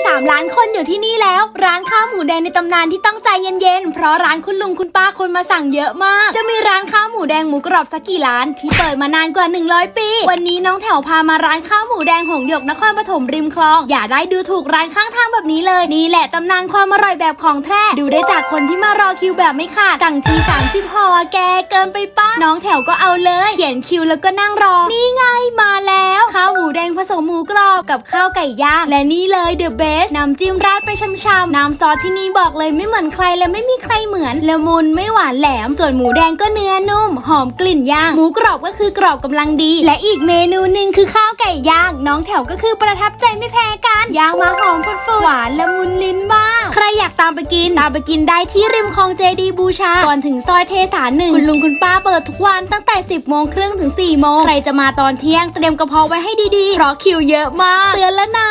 3 ล้านคนอยู่ที่นี่แล้ว ร้านข้าวหมูแดงในตำนานที่ต้องใจเย็นๆ เพราะร้านคุณลุงคุณป้าคนมาสั่งเยอะมาก จะมีร้านข้าวหมูแดงหมูกรอบสักกี่ร้านที่เปิดมานานกว่า 100 ปี วันนี้น้องแถวพามาร้านข้าวหมูแดงหงหยกนครปฐมริมคลอง อย่าได้ดูถูกร้านข้างทางแบบนี้เลยนี่แหละตำนานความอร่อยแบบของแท้ดูได้จากคนที่มารอคิวแบบไม่ขาดสั่งที30ห่อแกเกินไปป้าน้องแถวก็เอาเลย เขียนคิวแล้วก็นั่งรอนี่ไงมาแล้ว สมหมูกรอบกับข้าวไก่ย่าง และนี่เลยเดอะเบสน้ำจิ้มราดไปช่ำๆน้ำซอสที่นี่บอกเลยไม่เหมือนใครและไม่มีใครเหมือนละมุนไม่หวานแหลม ส่วนหมูแดงก็เนื้อนุ่ม หอมกลิ่นย่าง หมูกรอบก็คือกรอบกำลังดี และอีกเมนูหนึ่งคือข้าวไก่ย่าง น้องแถวก็คือประทับใจไม่แพ้กันย่างมาหอมฟุดๆหวานละมุนลิ้นมาก อยากตามไปกิน ตามไปกินได้ที่ริมคลองเจดีบูชา ก่อนถึงซอยเทสาหนึ่งคุณลุงคุณป้าเปิดทุกวันตั้งแต่ 10โมงครึ่งถึง4โมงใครจะมาตอนเที่ยงเตรียมกระเพาะไว้ให้ดีๆ เพราะคิวเยอะมาก เตือนแล้วนะ